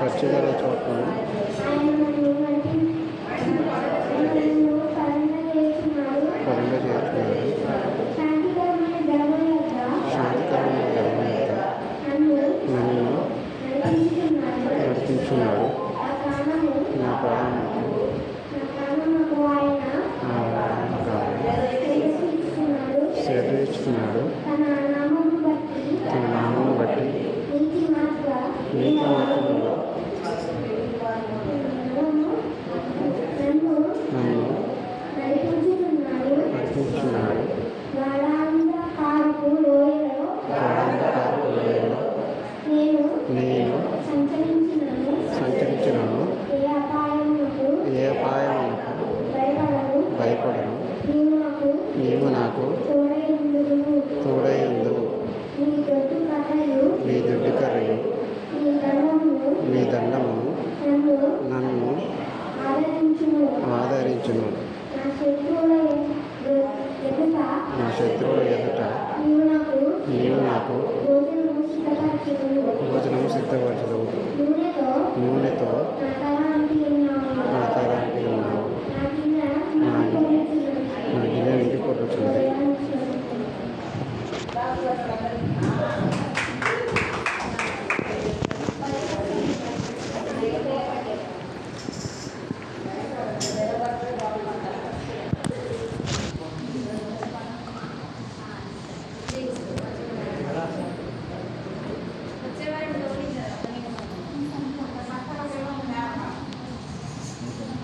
ప్రత్యేకత చూస్తున్నాము నా తన నామం బట్టి నీతి నాకు. తోడయందు మీ దొడ్డి కర్రయు. మీ దండము నన్ను ఆదరించును. నా శత్రువుల ఎదుట నీవు నాకు భోజనము సిద్ధపరచదు నూనెతో Gracias,